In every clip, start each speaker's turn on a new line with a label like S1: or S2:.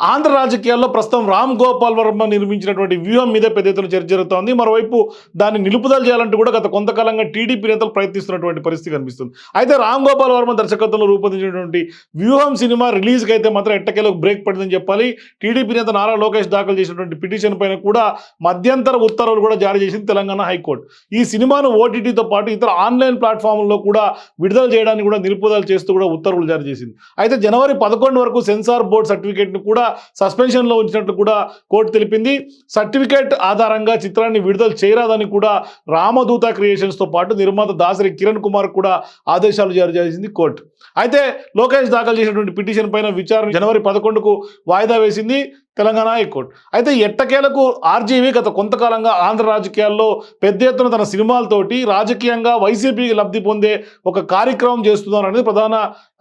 S1: ఆంధ్ర రాజకీయాల్లో ప్రస్తుతం రామ్ గోపాల్ వర్మ నిర్మించినటువంటి వ్యూహం మీద పెద్ద ఎత్తున చర్చ జరుగుతోంది. మరోవైపు దాన్ని నిలుపుదల చేయాలంటూ కూడా గత కొంతకాలంగా టీడీపీ నేతలు ప్రయత్నిస్తున్నటువంటి పరిస్థితి కనిపిస్తుంది. అయితే రామ్ గోపాల్ వర్మ దర్శకత్వంలో రూపొందించినటువంటి వ్యూహం సినిమా రిలీజ్కి అయితే మాత్రం ఎట్టకేలకు బ్రేక్ పడిందని చెప్పాలి. టీడీపీ నేత నారా లోకేష్ దాఖలు చేసినటువంటి పిటిషన్ పైన కూడా మధ్యంతర ఉత్తర్వులు కూడా జారీ చేసింది తెలంగాణ హైకోర్టు. ఈ సినిమాను ఓటీటీతో పాటు ఇతర ఆన్లైన్ ప్లాట్ఫామ్లో కూడా విడుదల చేయడానికి కూడా నిలుపుదల చేస్తూ కూడా ఉత్తర్వులు జారీ చేసింది. అయితే జనవరి పదకొండు వరకు సెన్సార్ బోర్డు సర్టిఫికేట్ను కూడా సస్పెన్షన్లో ఉంచినట్లు కూడా కోర్టు తెలిపింది. సర్టిఫికేట్ ఆధారంగా చిత్రాన్ని విడుదల చేయరాదని కూడా రామదూత క్రియేషన్స్తో పాటు నిర్మాత దాసరి కిరణ్ కుమార్ కూడా ఆదేశాలు జారీ చేసింది కోర్టు. అయితే లోకేష్ దాఖలు చేసినటువంటి పిటిషన్ పైన విచారణ జనవరి పదకొండుకు వాయిదా వేసింది. Telangana high court. అయితే ఎట్టకేలకు ఆర్జీవీ గత కొంతకాలంగా ఆంధ్ర రాజకీయాల్లో పెద్ద ఎత్తున తన సినిమాలతోటి రాజకీయంగా వైసీపీకి లబ్ధి పొందే ఒక కార్యక్రమం చేస్తున్నారు అనేది ప్రధాన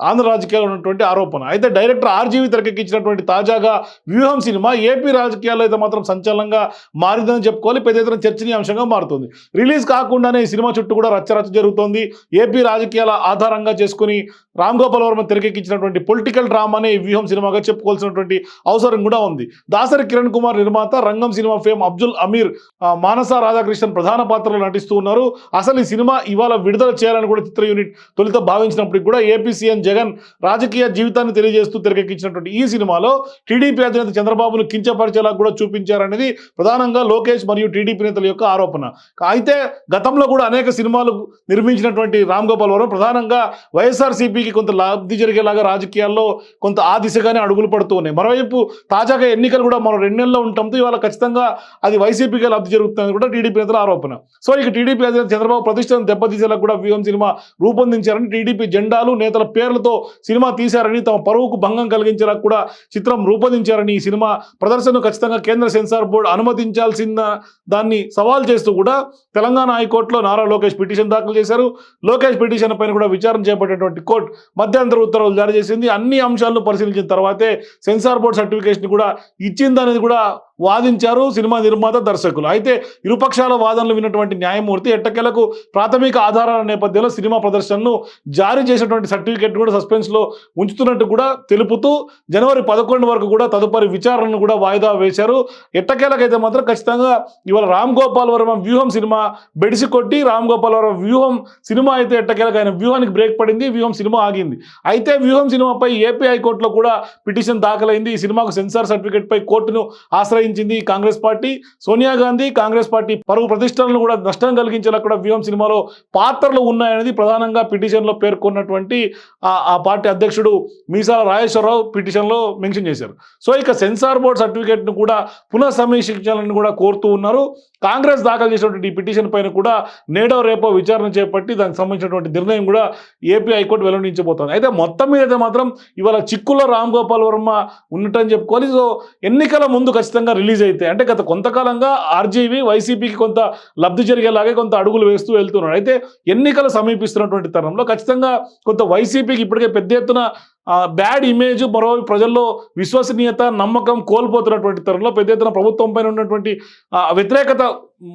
S1: ఆంధ్ర రాజకీయాల్లో ఉన్నటువంటి ఆరోపణ. అయితే డైరెక్టర్ ఆర్జీవి తెరకెక్కించినటువంటి తాజాగా వ్యూహం సినిమా ఏపీ రాజకీయాల్లో అయితే మాత్రం సంచలనంగా మారిందని చెప్పుకోవాలి. పెద్ద ఎత్తున చర్చనీయాంశంగా మారుతుంది. రిలీజ్ కాకుండానే ఈ సినిమా చుట్టూ కూడా రచ్చరచ్చ జరుగుతోంది. ఏపీ రాజకీయాల ఆధారంగా చేసుకుని రామ్ గోపాల్ వర్మ తెరకెక్కించినటువంటి పొలిటికల్ డ్రామానే ఈ వ్యూహం సినిమాగా చెప్పుకోవాల్సినటువంటి అవసరం కూడా ఉంది. దాసరి కిరణ్ కుమార్ నిర్మాత రంగం సినిమా ఫేమ్ అబ్దుల్ అమీర్ మానస రాధాకృష్ణన్ ప్రధాన పాత్రలో నటిస్తూ ఉన్నారు. అసలు ఈ సినిమా ఇవాళ విడుదల చేయాలని కూడా చిత్ర యూనిట్ తొలుత భావించినప్పటికీ కూడా ఏపీ సీఎం జగన్ రాజకీయ జీవితాన్ని తెలియజేస్తూ తెరకెక్కించినటువంటి ఈ సినిమాలో టీడీపీ అధినేత చంద్రబాబును కించపరిచేలా కూడా చూపించారనేది ప్రధానంగా లోకేష్ మరియు టీడీపీ నేతల యొక్క ఆరోపణ. అయితే గతంలో కూడా అనేక సినిమాలు నిర్మించినటువంటి రామ్ గోపాల్ వర్మ ప్రధానంగా వైఎస్ఆర్సీపీకి కొంత లబ్ధి జరిగేలాగా రాజకీయాల్లో కొంత ఆ దిశగానే అడుగులు పడుతూ ఉన్నాయి. మరోవైపు తాజాగా ఎన్నికలు కూడా మనం రెండు నెలల్లో ఉండటంతో ఇవాళ ఖచ్చితంగా అది వైసీపీకి లబ్ధి జరుగుతుందని కూడా టీడీపీ నేతల ఆరోపణ. సో ఇక టీడీపీ అధినేత చంద్రబాబు ప్రతిష్టను దెబ్బతీసేలా కూడా వ్యూహం సినిమా రూపొందించారని టీడీపీ జెండాలు నేతల పేర్లతో సినిమా తీశారని తమ పరువుకు భంగం కలిగించేలా కూడా చిత్రం రూపొందించారని ఈ సినిమా ప్రదర్శనను ఖచ్చితంగా కేంద్ర సెన్సార్ బోర్డు అనుమతించాల్సిన దాన్ని సవాల్ చేస్తూ కూడా తెలంగాణ హైకోర్టులో నారా లోకేష్ పిటిషన్ దాఖలు చేశారు. లోకేష్ పిటిషన్ పైన కూడా విచారణ చేపట్టేటువంటి కోర్టు మధ్యంతర ఉత్తర్వులు జారీ చేసింది. అన్ని అంశాలను పరిశీలించిన తర్వాతే సెన్సార్ బోర్డు సర్టిఫికేషన్ కూడా ఇచ్చిందనేది కూడా వాదించారు సినిమా నిర్మాత దర్శకులు. అయితే ఇరుపక్షాల వాదనలు విన్నటువంటి న్యాయమూర్తి ఎట్టకేలకు ప్రాథమిక ఆధారాల నేపథ్యంలో సినిమా ప్రదర్శనను జారీ చేసినటువంటి సర్టిఫికేట్ కూడా సస్పెన్స్లో ఉంచుతున్నట్టు కూడా తెలుపుతూ జనవరి పదకొండు వరకు కూడా తదుపరి విచారణను కూడా వాయిదా వేశారు. ఎట్టకేలకైతే మాత్రం ఖచ్చితంగా ఇవాళ రామ్ గోపాల్ వర్మ వ్యూహం సినిమా బెడిసి కొట్టి రామ్ గోపాల్ వర్మ వ్యూహం సినిమా అయితే ఎట్టకేలకు ఆయన వ్యూహానికి బ్రేక్ పడింది వ్యూహం సినిమా ఆగింది. అయితే వ్యూహం సినిమాపై ఏపీ హైకోర్టులో కూడా పిటిషన్ దాఖలైంది. ఈ సినిమాకు సెన్సార్ సర్టిఫికేట్పై పై కోర్టును కేటాయించింది కాంగ్రెస్ పార్టీ. సోనియా గాంధీ కాంగ్రెస్ పార్టీ పరుగు ప్రతిష్టలను కూడా నష్టం కలిగించేలా కూడా వ్యూహం సినిమాలో పాత్రలు ఉన్నాయనేది ప్రధానంగా పిటిషన్లో పేర్కొన్నటువంటి ఆ ఆ పార్టీ అధ్యక్షుడు మీసాల రాజేశ్వరరావు పిటిషన్లో మెన్షన్ చేశారు. సో ఇక సెన్సార్ బోర్డు సర్టిఫికేట్ను కూడా పునః సమీక్షించాలని కూడా కోరుతూ ఉన్నారు. కాంగ్రెస్ దాఖలు చేసినటువంటి ఈ పిటిషన్ పైన కూడా నేడో రేపో విచారణ చేపట్టి దానికి సంబంధించినటువంటి నిర్ణయం కూడా ఏపీ హైకోర్టు వెల్లడించబోతోంది. అయితే మొత్తం మీద అయితే మాత్రం ఇవాళ చిక్కులో రామ్ గోపాల్ వర్మ ఉన్నట్టని చెప్పుకోవాలి. సో ఎన్నికల ముందు ఖచ్చితంగా రిలీజ్ అయితే అంటే గత కొంతకాలంగా ఆర్జీవీ వైసీపీకి కొంత లబ్ధి జరిగేలాగే కొంత అడుగులు వేస్తూ వెళ్తున్నాడు అయితే ఎన్నికలు సమీపిస్తున్నటువంటి తరంలో ఖచ్చితంగా కొంత వైసీపీకి ఇప్పటికే పెద్ద ఎత్తున బ్యాడ్ ఇమేజ్ మరో ప్రజల్లో విశ్వసనీయత నమ్మకం కోల్పోతున్నటువంటి తరంలో పెద్ద ఎత్తున ప్రభుత్వం పైన ఉన్నటువంటి వ్యతిరేకత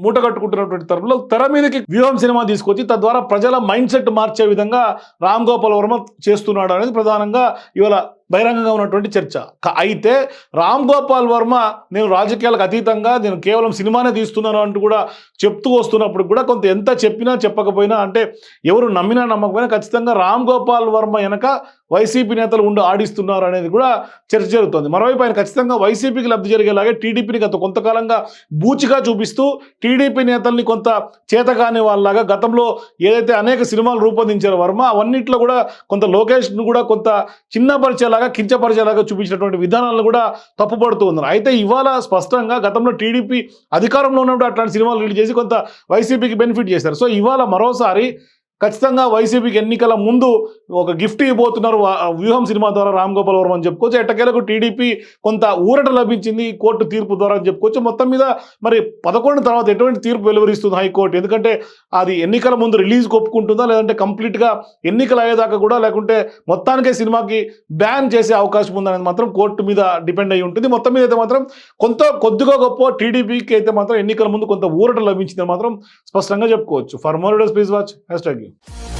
S1: మూట కట్టుకుంటున్నటువంటి తరంలో తెర మీదకి వ్యూహం సినిమా తీసుకొచ్చి తద్వారా ప్రజల మైండ్ సెట్ మార్చే విధంగా రామ్ గోపాల్ వర్మ చేస్తున్నాడు అనేది ప్రధానంగా ఇవాళ బహిరంగంగా ఉన్నటువంటి చర్చ. అయితే రామ్ గోపాల్ వర్మ నేను రాజకీయాలకు అతీతంగా నేను కేవలం సినిమానే తీస్తున్నాను అంటూ కూడా చెప్తూ వస్తున్నప్పుడు కూడా కొంత ఎంత చెప్పినా చెప్పకపోయినా అంటే ఎవరు నమ్మినా నమ్మకపోయినా ఖచ్చితంగా రామ్ గోపాల్ వర్మ వెనక వైసీపీ నేతలు ఉండి ఆడిస్తున్నారు అనేది కూడా చర్చ జరుగుతుంది. మరోవైపు ఆయన ఖచ్చితంగా వైసీపీకి లబ్ధి జరిగేలాగే టీడీపీని గత కొంతకాలంగా బూచిగా చూపిస్తూ టీడీపీ నేతల్ని కొంత చేతకాని వాళ్ళలాగా గతంలో ఏదైతే అనేక సినిమాలు రూపొందించారు వర్మ అవన్నిట్లో కూడా కొంత లోకేష్ను కూడా కొంత చిన్నపరిచేలాగా కించపరిచేలాగా చూపించినటువంటి విధానాలను కూడా తప్పుపడుతూ ఉన్నారు. అయితే ఇవాళ స్పష్టంగా గతంలో టీడీపీ అధికారంలో ఉన్నప్పుడు అట్లాంటి సినిమాలు రిలీజ్ చేసి కొంత వైసీపీకి బెనిఫిట్ చేశారు. సో ఇవాళ మరోసారి ఖచ్చితంగా వైసీపీకి ఎన్నికల ముందు ఒక గిఫ్ట్ ఇవ్వబోతున్నారు. వ్యూహం సినిమా ద్వారా రామ్ గోపాల్ వర్మ అని చెప్పుకోవచ్చు. ఎట్టకేలకు టీడీపీ కొంత ఊరట లభించింది కోర్టు తీర్పు ద్వారా అని చెప్పుకోవచ్చు. మొత్తం మీద మరి పదకొండు తర్వాత ఎటువంటి తీర్పు వెలువరిస్తుంది హైకోర్టు? ఎందుకంటే అది ఎన్నికల ముందు రిలీజ్ ఒప్పుకుంటుందా? లేదంటే కంప్లీట్గా ఎన్నికలు అయ్యేదాకా కూడా లేకుంటే మొత్తానికే సినిమాకి బ్యాన్ చేసే అవకాశం ఉందనేది మాత్రం కోర్టు మీద డిపెండ్ అయి ఉంటుంది. మొత్తం మీద అయితే మాత్రం కొంత కొద్దిగా గొప్ప టీడీపీకి అయితే మాత్రం ఎన్నికల ముందు కొంత ఊరట లభించిందని మాత్రం స్పష్టంగా చెప్పుకోవచ్చు. For more does please watch hashtag U